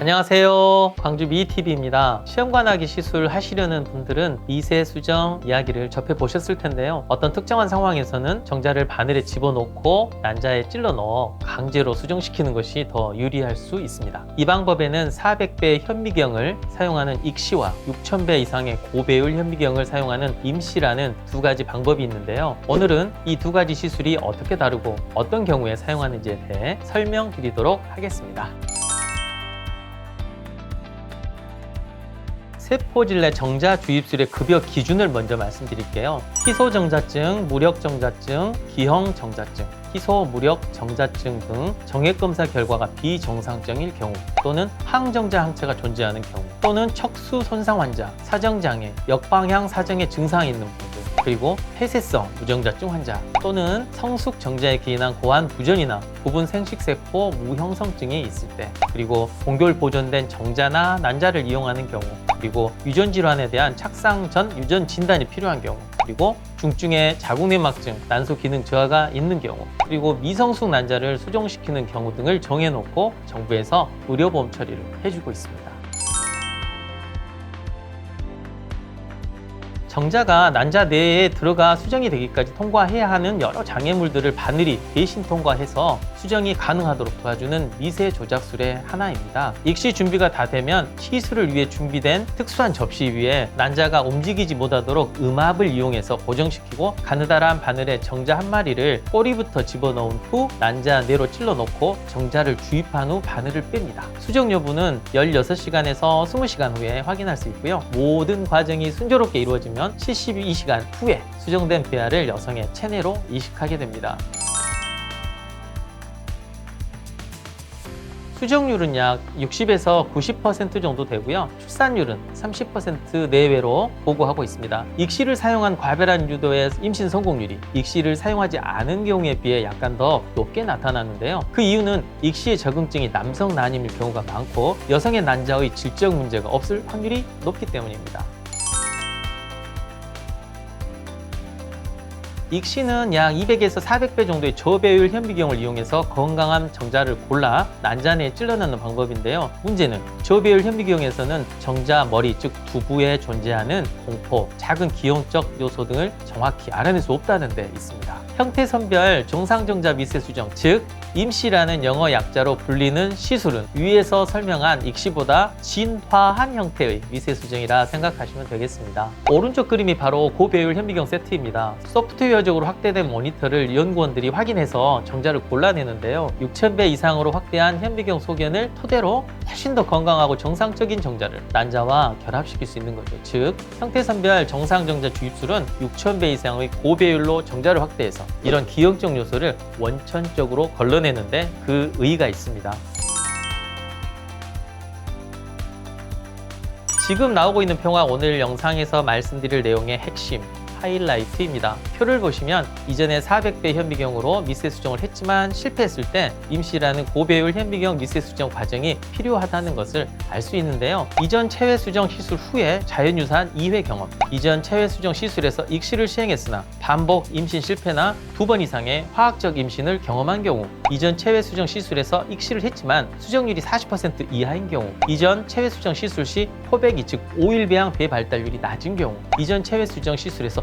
안녕하세요. 광주 미TV입니다. 시험관하기 시술 하시려는 분들은 미세 수정 이야기를 접해 보셨을 텐데요. 어떤 특정한 상황에서는 정자를 바늘에 집어넣고 난자에 찔러 넣어 강제로 수정시키는 것이 더 유리할 수 있습니다. 이 방법에는 400배 현미경을 사용하는 익시와 6000배 이상의 고배율 현미경을 사용하는 임시라는 두 가지 방법이 있는데요. 오늘은 이 두 가지 시술이 어떻게 다르고 어떤 경우에 사용하는지에 대해 설명드리도록 하겠습니다. 세포질내 정자 주입술의 급여 기준을 먼저 말씀드릴게요. 희소정자증, 무력정자증, 기형정자증, 희소, 무력, 정자증 등 정액검사 결과가 비정상적일 경우 또는 항정자 항체가 존재하는 경우 또는 척수 손상 환자, 사정장애, 역방향 사정의 증상이 있는 분들 그리고 폐쇄성 무정자증 환자 또는 성숙 정자에 기인한 고환 부전이나 부분 생식세포 무형성증이 있을 때 그리고 공결 보존된 정자나 난자를 이용하는 경우 그리고 유전 질환에 대한 착상 전 유전 진단이 필요한 경우 그리고 중증의 자궁내막증, 난소 기능 저하가 있는 경우 그리고 미성숙 난자를 수정시키는 경우 등을 정해놓고 정부에서 의료보험 처리를 해주고 있습니다. 정자가 난자 내에 들어가 수정이 되기까지 통과해야 하는 여러 장애물들을 바늘이 대신 통과해서 수정이 가능하도록 도와주는 미세 조작술의 하나입니다. 익시 준비가 다 되면 시술을 위해 준비된 특수한 접시 위에 난자가 움직이지 못하도록 음압을 이용해서 고정시키고 가느다란 바늘에 정자 한 마리를 꼬리부터 집어넣은 후 난자 내로 찔러 넣고 정자를 주입한 후 바늘을 뺍니다. 수정 여부는 16시간에서 20시간 후에 확인할 수 있고요. 모든 과정이 순조롭게 이루어지면 72시간 후에 수정된 배아를 여성의 체내로 이식하게 됩니다. 수정률은 약 60에서 90% 정도 되고요. 출산율은 30% 내외로 보고하고 있습니다. 익시를 사용한 과배란 유도의 임신 성공률이 익시를 사용하지 않은 경우에 비해 약간 더 높게 나타나는데요. 그 이유는 익시의 적응증이 남성 난임일 경우가 많고 여성의 난자의 질적 문제가 없을 확률이 높기 때문입니다. 익시는 약 200에서 400배 정도의 저배율 현미경을 이용해서 건강한 정자를 골라 난자 내에 찔러 넣는 방법인데요. 문제는 저배율 현미경에서는 정자 머리 즉 두부에 존재하는 공포, 작은 기형적 요소 등을 정확히 알아낼 수 없다는 데 있습니다. 형태선별 정상정자 미세 수정 즉 임시라는 영어 약자로 불리는 시술은 위에서 설명한 익시보다 진화한 형태의 미세 수정이라 생각하시면 되겠습니다. 오른쪽 그림이 바로 고배율 현미경 세트입니다. 소프트웨어적으로 확대된 모니터를 연구원들이 확인해서 정자를 골라내는데요. 6,000배 이상으로 확대한 현미경 소견을 토대로 훨씬 더 건강하고 정상적인 정자를 난자와 결합시킬 수 있는 거죠. 즉, 형태선별 정상정자 주입술은 6,000배 이상의 고배율로 정자를 확대해서 이런 기형적 요소를 원천적으로 걸러내는데 그 의의가 있습니다. 지금 나오고 있는 평화 오늘 영상에서 말씀드릴 내용의 핵심 하이라이트입니다. 표를 보시면 이전에 400배 현미경으로 미세 수정을 했지만 실패했을 때 임시라는 고배율 현미경 미세 수정 과정이 필요하다는 것을 알 수 있는데요. 이전 체외 수정 시술 후에 자연유산 2회 경험, 이전 체외 수정 시술에서 익시를 시행했으나 반복 임신 실패나 두 번 이상의 화학적 임신을 경험한 경우, 이전 체외 수정 시술에서 익시를 했지만 수정률이 40% 이하인 경우, 이전 체외 수정 시술 시 포배기 즉 오일배양 배 발달률이 낮은 경우, 이전 체외 수정 시술에서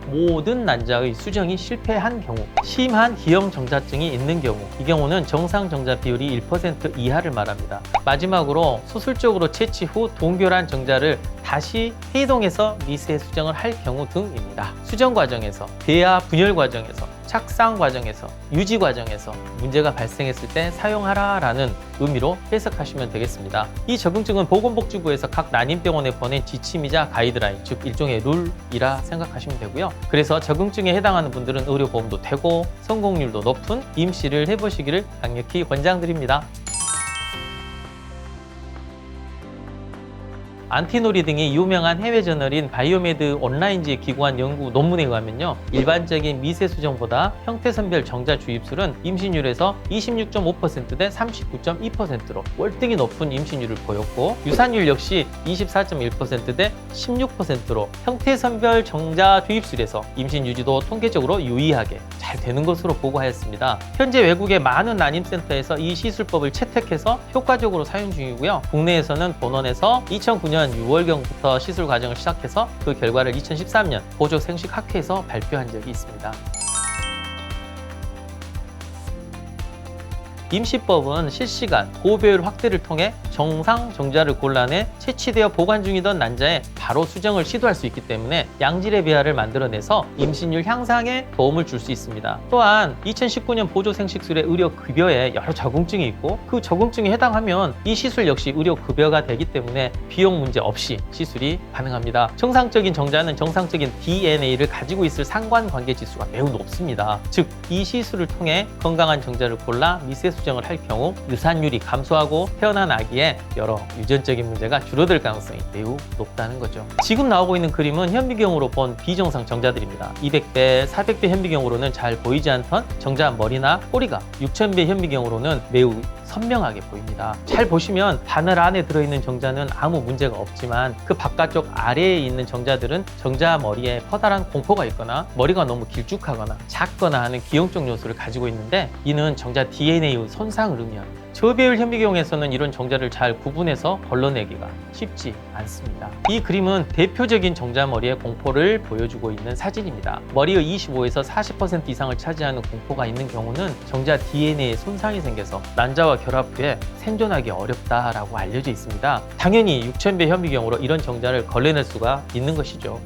모든 난자의 수정이 실패한 경우, 심한 기형 정자증이 있는 경우, 이 경우는 정상 정자 비율이 1% 이하를 말합니다. 마지막으로 수술적으로 채취 후 동결한 정자를 다시 해동해서 미세 수정을 할 경우 등입니다. 수정 과정에서, 배아 분열 과정에서, 착상 과정에서, 유지 과정에서 문제가 발생했을 때 사용하라라는 의미로 해석하시면 되겠습니다. 이 적응증은 보건복지부에서 각 난임병원에 보낸 지침이자 가이드라인, 즉 일종의 룰이라 생각하시면 되고요. 그래서 적응증에 해당하는 분들은 의료보험도 되고 성공률도 높은 임시를 해보시기를 강력히 권장드립니다. 안티노리 등이 유명한 해외 저널인 바이오메드 온라인지에 기고한 연구 논문에 의하면요. 일반적인 미세 수정보다 형태선별 정자 주입술은 임신율에서 26.5%대 39.2%로 월등히 높은 임신율을 보였고 유산율 역시 24.1%대 16%로 형태선별 정자 주입술에서 임신 유지도 통계적으로 유의하게 잘 되는 것으로 보고하였습니다. 현재 외국의 많은 난임센터에서 이 시술법을 채택해서 효과적으로 사용 중이고요. 국내에서는 본원에서 2009년 6월경부터 시술 과정을 시작해서 그 결과를 2013년 보조 생식 학회에서 발표한 적이 있습니다. 임시법은 실시간 고배율 확대를 통해 정상 정자를 골라내 채취되어 보관 중이던 난자에 바로 수정을 시도할 수 있기 때문에 양질의 배아를 만들어내서 임신율 향상에 도움을 줄 수 있습니다. 또한 2019년 보조 생식술의 의료 급여에 여러 적응증이 있고 그 적응증에 해당하면 이 시술 역시 의료 급여가 되기 때문에 비용 문제 없이 시술이 가능합니다. 정상적인 정자는 정상적인 DNA를 가지고 있을 상관관계 지수가 매우 높습니다. 즉 이 시술을 통해 건강한 정자를 골라 미세 수정을 할 경우 유산율이 감소하고 태어난 아기 에 여러 유전적인 문제가 줄어들 가능성이 매우 높다는 거죠. 지금 나오고 있는 그림은 현미경으로 본 비정상 정자들입니다. 200배, 400배 현미경으로는 잘 보이지 않던 정자 머리나 꼬리가 6000배 현미경으로는 매우 선명하게 보입니다. 잘 보시면 바늘 안에 들어있는 정자는 아무 문제가 없지만 그 바깥쪽 아래에 있는 정자들은 정자 머리에 커다란 공포가 있거나 머리가 너무 길쭉하거나 작거나 하는 기형적 요소를 가지고 있는데 이는 정자 DNA의 손상을 의미합니다. 저배율 현미경에서는 이런 정자를 잘 구분해서 걸러내기가 쉽지 않습니다. 이 그림은 대표적인 정자 머리의 공포를 보여주고 있는 사진입니다. 머리의 25에서 40% 이상을 차지하는 공포가 있는 경우는 정자 DNA에 손상이 생겨서 난자와 결합 후에 생존하기 어렵다라고 알려져 있습니다. 당연히 6,000배 현미경으로 이런 정자를 걸러낼 수가 있는 것이죠.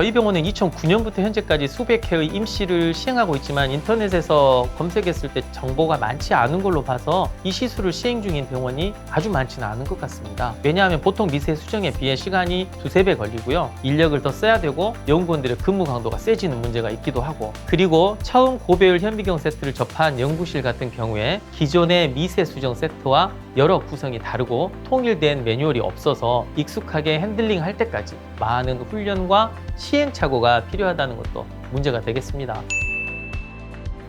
저희 병원은 2009년부터 현재까지 수백 회의 임시를 시행하고 있지만 인터넷에서 검색했을 때 정보가 많지 않은 걸로 봐서 이 시술을 시행 중인 병원이 아주 많지는 않은 것 같습니다. 왜냐하면 보통 미세 수정에 비해 시간이 두세 배 걸리고요. 인력을 더 써야 되고 연구원들의 근무 강도가 세지는 문제가 있기도 하고 그리고 처음 고배율 현미경 세트를 접한 연구실 같은 경우에 기존의 미세 수정 세트와 여러 구성이 다르고 통일된 매뉴얼이 없어서 익숙하게 핸들링 할 때까지 많은 훈련과 시행착오가 필요하다는 것도 문제가 되겠습니다.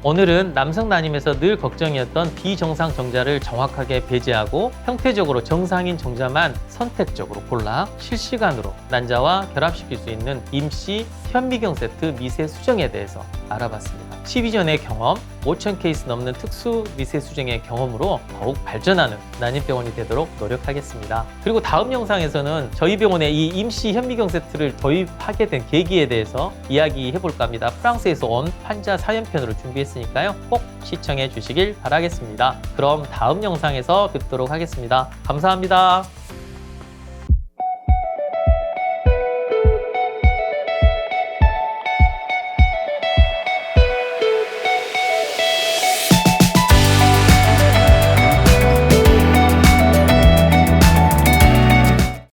오늘은 남성 난임에서 늘 걱정이었던 비정상 정자를 정확하게 배제하고 형태적으로 정상인 정자만 선택적으로 골라 실시간으로 난자와 결합시킬 수 있는 임시 현미경 세트 미세 수정에 대해서 알아봤습니다. 12전의 경험, 5천 케이스 넘는 특수 미세 수정의 경험으로 더욱 발전하는 난임병원이 되도록 노력하겠습니다. 그리고 다음 영상에서는 저희 병원에 이 임시 현미경 세트를 도입하게 된 계기에 대해서 이야기해 볼까 합니다. 프랑스에서 온 환자 사연편으로 준비했으니까요. 꼭 시청해 주시길 바라겠습니다. 그럼 다음 영상에서 뵙도록 하겠습니다. 감사합니다.